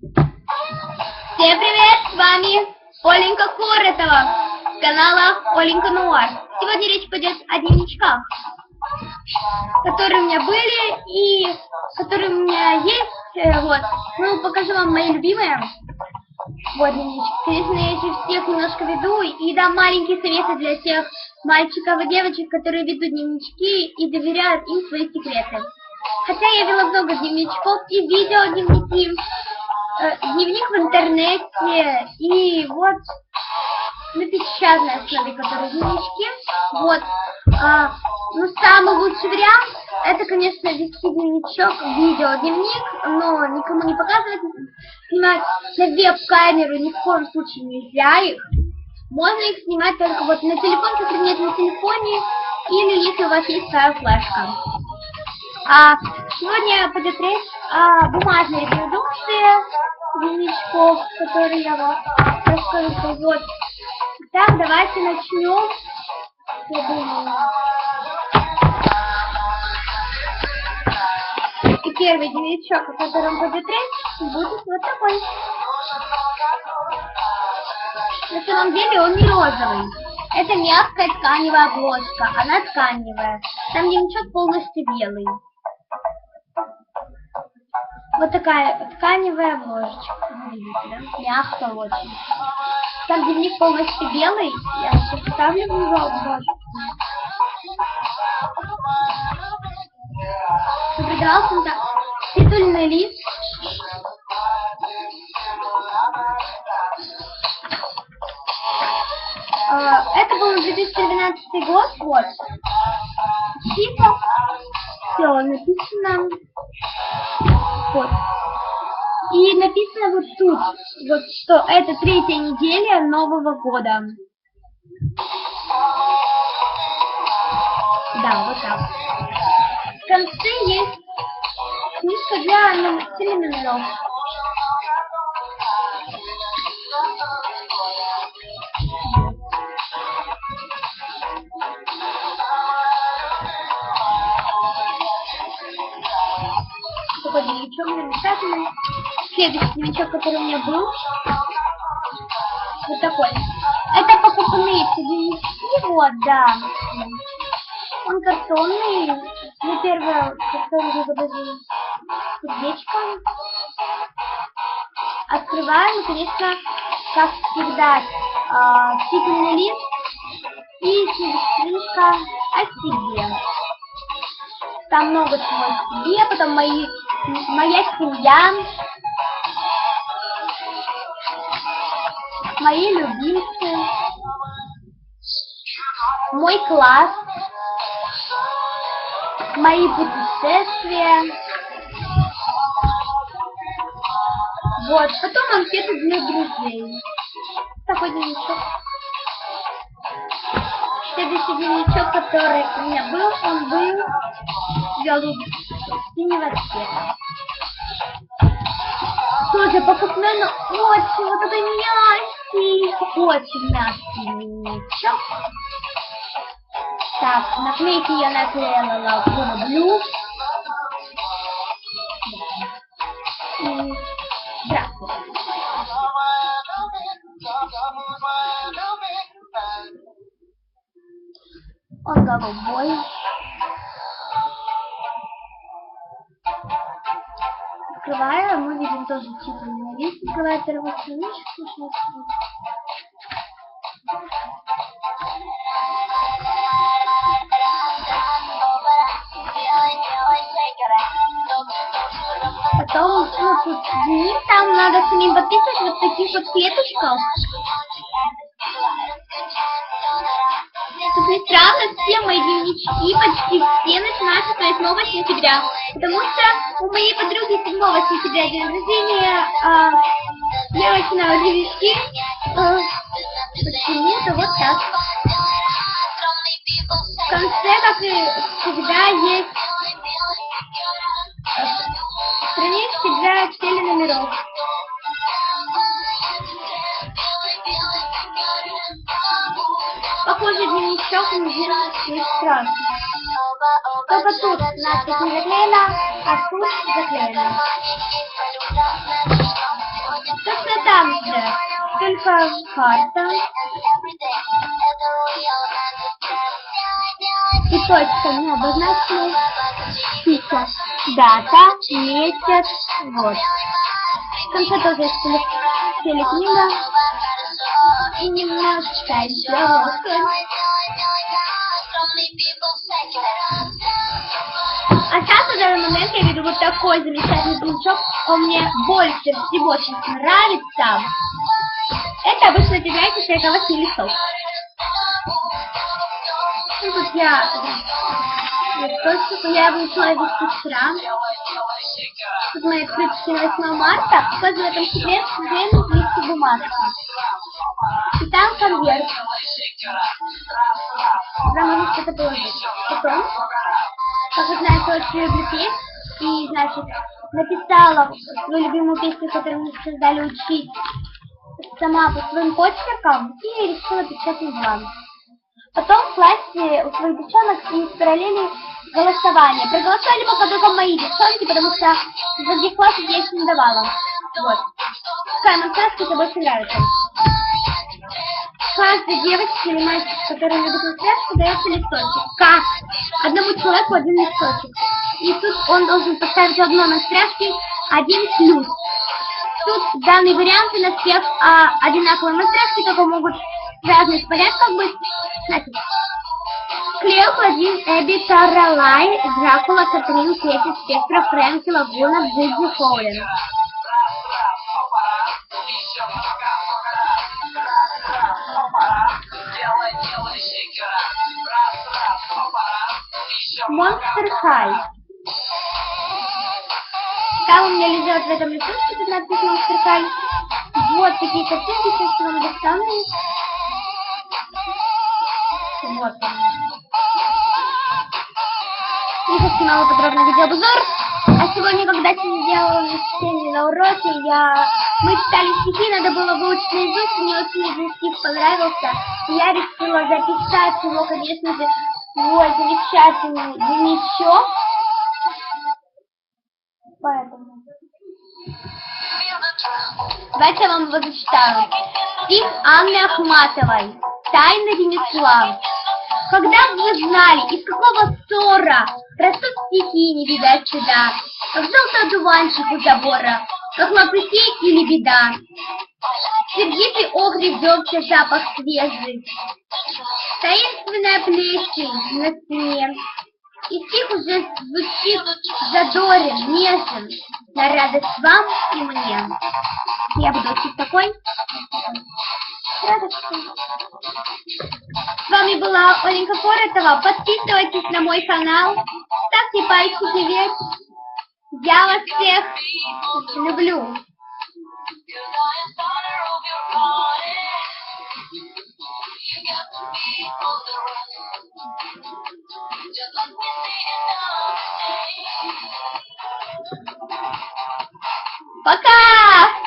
Всем привет, с вами Оленька Коротова с канала Оленька Нуар. Сегодня речь пойдет о дневничках, которые у меня были и которые у меня есть. Э, Вот, ну покажу вам мои любимые. Вот дневнички. Конечно, я еще всех немножко веду и дам маленькие советы для тех мальчиков и девочек, которые ведут дневнички и доверяют им свои секреты. Хотя я вела много дневничков и видео дневники, Э, дневник в интернете и вот на печатной основе, которые дневнички. Вот. А, ну, самый лучший вариант, это, конечно, вести дневничок, видеодневник, но никому не показывать, снимать на веб-камеру ни в коем случае нельзя их. Можно их снимать только вот на телефон, как нет на телефоне, или если у вас есть своя флешка. А сегодня ПД-3 а, бумажные продукты новичков, которые я вам а, расскажу. Вот. Итак, давайте начнем. Я думаю. И первый новичок, о котором будет речь, будет вот такой. На самом деле он не розовый. Это мягкая тканевая обложка, она тканевая. Там дневничок полностью белый. Вот такая тканевая обложечка. Мягкая очень. Там дневник полностью белый. Я сейчас вставлю в него обложку. Соблюдался он так. Титульный лист. А, Это был 2012 год, вот. Типа, все написано. Вот. И написано вот тут, вот что это третья неделя Нового года. Да, вот так. В конце есть книжка для ном- теленомеров. Такой дневничок замечательный. Следующий дневничок, который у меня был, вот такой. Это покупные дневнички, вот, да. Он картонный. Ну, первое, картонный подожди. Сердечко. Открываем, конечно, как всегда, титульный лист и книжка о себе. Там много чего о себе, потом мои, моя семья, мои любимцы, мой класс, мои путешествия. Вот, потом анкеты для друзей. Такой дневничок. Следующий дневничок, который у меня был, он был голубый, синего цвета. Тоже покупной, но очень вот это мягкий, очень мягкий дневничок. Так, наклейки я наклеила Лагуна Блю. И здравствуйте. Он голубой. Открываю, мы видим тоже лист. Открываю первую страничку. Сейчас вот. Потом, ну, тут дни, там надо самим подписывать вот таких вот клеточках. Странно, все мои дневнички, почти все начинаются с 8 сентября. Потому что у моей подруги 7 сентября день рождения, а, я начинаю дневнички. а, Почему-то вот так. В конце, как и всегда, есть э, странички для теленомеров. Похоже, дневничок не не страшно. Только тут надпись не заклеена, а тут заклеена. только карта. И точка не обозначена. Пицца. Дата, месяц, год. В конце тоже телекнига. И немножечко А сейчас на данный момент я вижу вот такой замечательный значок. Он мне больше всего сейчас нравится. Это обычно тетрадь шейковых листов. Ну, тут я... Листочек я вышла вести вчера. Тут мои открытки на 8 марта. Вот в этом себе время листья бумажки. Там конверт. Туда можно что-то положить. Потом, как вы знаете, очень люблю петь. И, значит, написала свою любимую песню, которую мне создали учить сама по своим почеркам и решила печатать вам. Потом в классе у своих девчонок и параллели голосование. Проголосовали пока только мои девчонки, потому что в других классах я их не давала. Вот. Какая сказка тебе больше нравится? Каждой девочке или мальчику, который любит настряжку, дается листочек. Как? Одному человеку один листочек. И тут он должен поставить одно на стряжке, один плюс. Тут данные варианты на всех а, одинаковые настряжки, только могут разных порядках быть. Значит, Клео, Один, Эбби, Таралай, Дракула, Катрин, Кетти, Спектра, Фрэнки, Лагуна, Джиджи, Хоулин. Монстр Хай. Там у меня лежат в этом листочке, тут написано Монстр Хай. Вот такие картинки, сейчас вам достану. Вот он. Я снимала подробный видеообзор. А сегодня, когда сидела на на уроке, я... мы читали стихи, надо было выучить наизусть, мне очень один стих понравился. И я решила записать его, конечно же, свой замечательный дневничок. Поэтому... Давайте я вам его зачитаю. Стих Анны Ахматовой. Тайна ремесла. Когда бы вы знали, из какого ссора растут стихи, не видать чуда, как желтый одуванчик у забора, как лопухи или беда. Сердитый огрев дегтя запах свежий, таинственная плесень на стене. И стих уже звучит задорен, нежен, на радость вам и мне. Я буду учить такой. С вами была Оленька Коротова. Подписывайтесь на мой канал. Ставьте пальчики вверх. Я вас всех люблю. Пока!